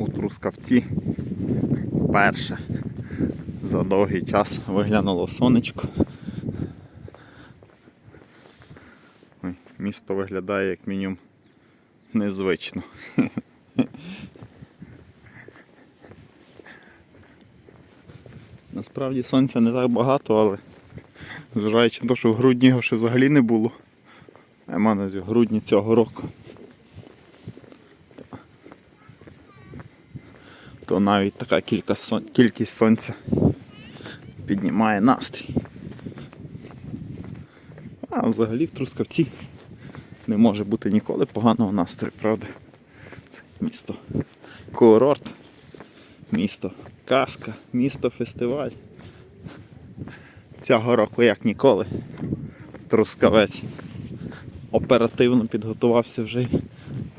у Трускавці перше за довгий час виглянуло сонечко. Ой, Місто виглядає як мінімум незвично. Насправді сонця не так багато, але зважаючи на те, що в грудні його ще взагалі не було. Маю на увазі в грудні цього року. То навіть така кілька сон... кількість сонця піднімає настрій. А взагалі в Трускавці не може бути ніколи поганого настрою, правда? Це місто курорт, місто казка, місто фестиваль. Цього року як ніколи. Трускавець оперативно підготувався вже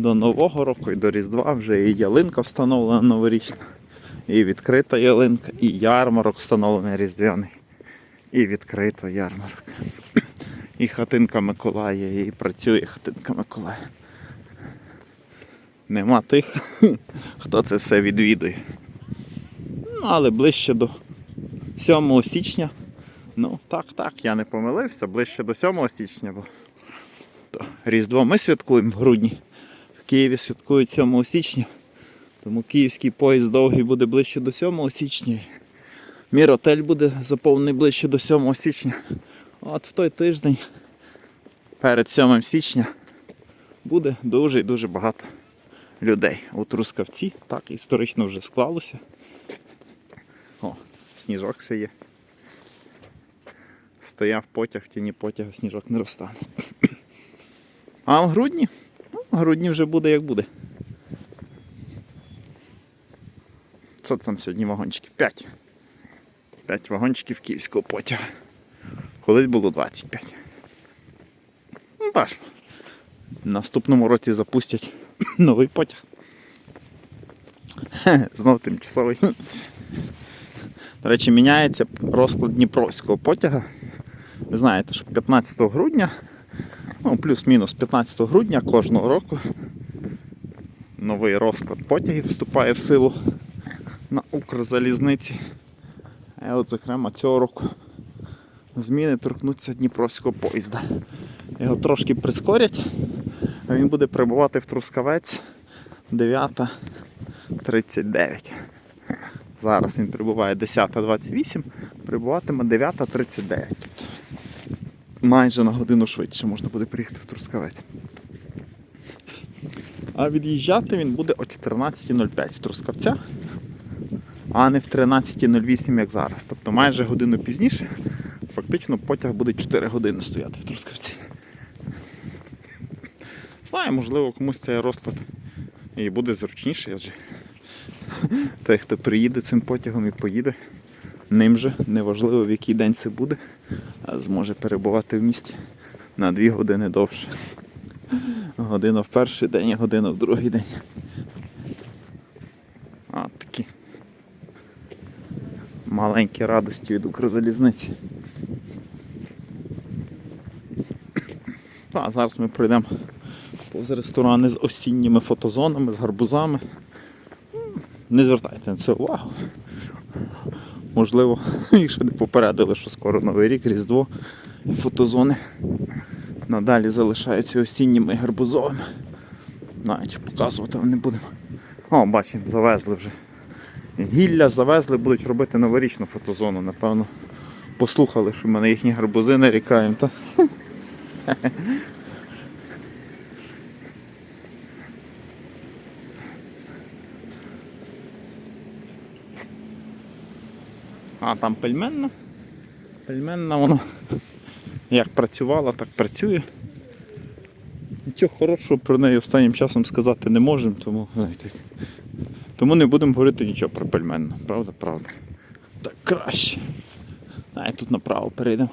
до Нового року і до Різдва, вже і ялинка встановлена новорічна, і відкрита ялинка, і ярмарок встановлений різдвяний, і відкрито ярмарок. І хатинка Миколая, і працює хатинка Миколая. Нема тих, хто це все відвідує. Ну, але ближче до 7 січня. Ну, так, так, я не помилився, ближче до 7 січня, бо то Різдво ми святкуємо в грудні. Києві святкують 7 січня. Тому київський поїзд довгий буде ближче до 7 січня. Міротель буде заповнений ближче до 7 січня. От в той тиждень перед 7 січня буде дуже і дуже багато людей у Трускавці. Так, історично вже склалося. О, сніжок ще є. Стояв потяг, в тіні потяга сніжок не розтане. А в грудні? Грудні вже буде як буде. Що там сьогодні вагончиків? 5. 5 вагончиків київського потяга. Колись було 25. Ну так. В наступному році запустять новий потяг. Хе, Знов тимчасовий. До речі, міняється розклад Дніпровського потяга. Ви знаєте, що 15 грудня, ну плюс-мінус 15 грудня кожного року новий розклад потягів вступає в силу на Укрзалізниці. А от, зокрема, цього року зміни торкнуться Дніпровського поїзда. Його трошки прискорять, а він буде прибувати в Трускавець 9.39. Зараз він прибуває 10.28, прибуватиме 9.39. Майже на годину швидше можна буде приїхати в Трускавець. А від'їжджати він буде о 14.05 з Трускавця, а не в 13.08, як зараз. Тобто майже годину пізніше. Фактично потяг буде 4 години стояти в Трускавці. Знаю, можливо, комусь цей розклад і буде зручніше, адже той, хто приїде цим потягом і поїде, ним же, неважливо в який день це буде, зможе перебувати в місті на 2 години довше. Година в перший день, година в другий день. А такі маленькі радості від Укрзалізниці. А зараз ми пройдемо повз ресторани з осінніми фотозонами, з гарбузами. Не звертайте на це увагу. Можливо, їх ще не попередили, що скоро Новий рік, Різдво і фотозони надалі залишаються осінніми гарбузовими. Навіть показувати не будемо. О, бачимо, завезли вже. Гілля завезли, будуть робити новорічну фотозону, напевно. Послухали, що в мене їхні гарбузи нарікаємо. А там пельменна. Пельменна вона як працювала, так працює. Нічого хорошого про неї останнім часом сказати не можемо, тому знаєте, тому не будемо говорити нічого про пельменну. Правда, правда. Так краще. А тут направо перейдемо,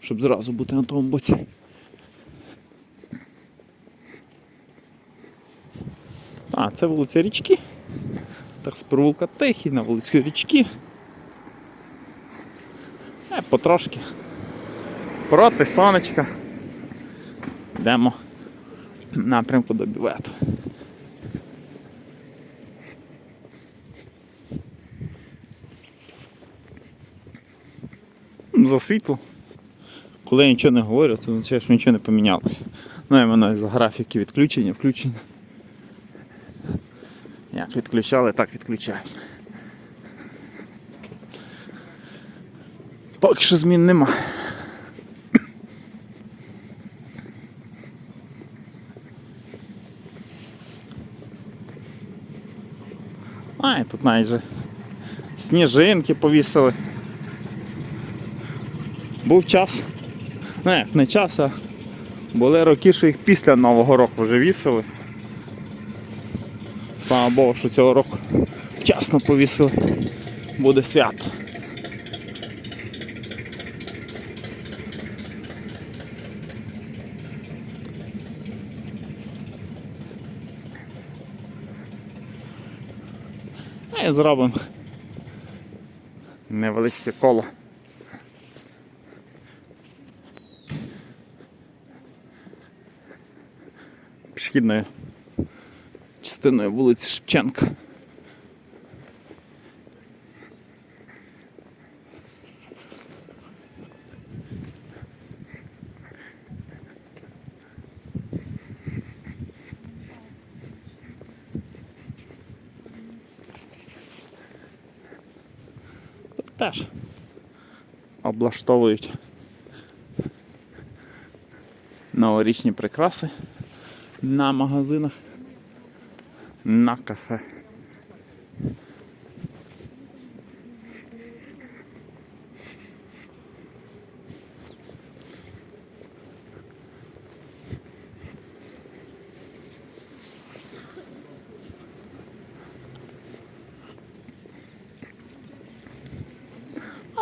щоб зразу бути на тому боці. А, це вулиця річки. Так, з провулка Техі на вулицю річки потрошки. Проти сонечка. Йдемо в напрямку до бювету. За світло. Коли я нічого не говорю, це означає, що нічого не помінялося. Ну і мене за графіки відключення, включення. Як відключали, так відключаємо. Поки що змін нема. А, і тут навіть же сніжинки повісили. Був час. Не, не час, а були роки, що їх після Нового року вже вісили. Слава Богу, що цього року вчасно повісили. Буде свято. І зробимо невеличке коло. Пішохідною частиною вулиці Шевченка. Теж облаштовують новорічні прикраси на магазинах, на кафе.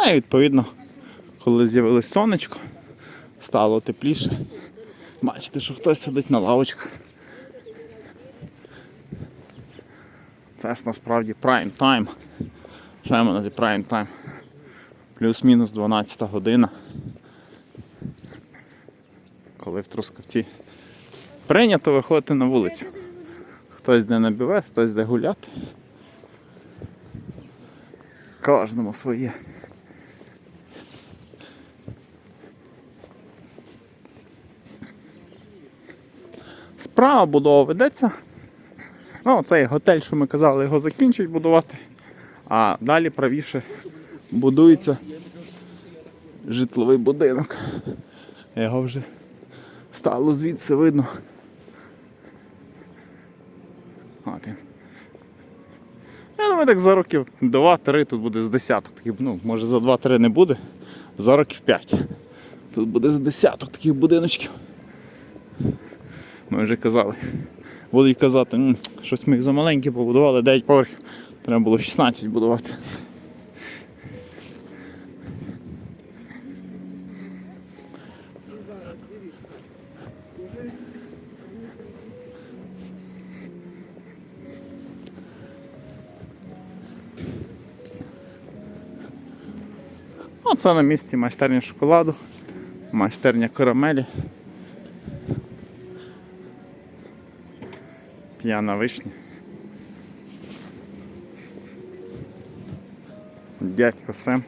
А і відповідно, коли з'явилось сонечко, стало тепліше. Бачите, що хтось сидить на лавочках. Це ж насправді прайм тайм. Що я на прайм тайм? Плюс-мінус 12 година. Коли в Трускавці прийнято виходити на вулицю. Хтось де на хтось де гуляти. Кожному своє. Справа будова ведеться. Ну, цей готель, що ми казали, його закінчують будувати. А далі правіше будується житловий будинок. Його вже стало звідси видно. От. Я думаю, так за років 2-3 тут буде з десяток таких, ну, може за 2-3 не буде, за років 5. Тут буде з десяток таких будиночків. Ми вже казали. Будуть казати, «М, щось ми їх замаленькі побудували, 9 поверхів. Треба було 16 будувати. Оце на місці майстерня шоколаду, майстерня карамелі. П'яна вишня. Дядько Сем.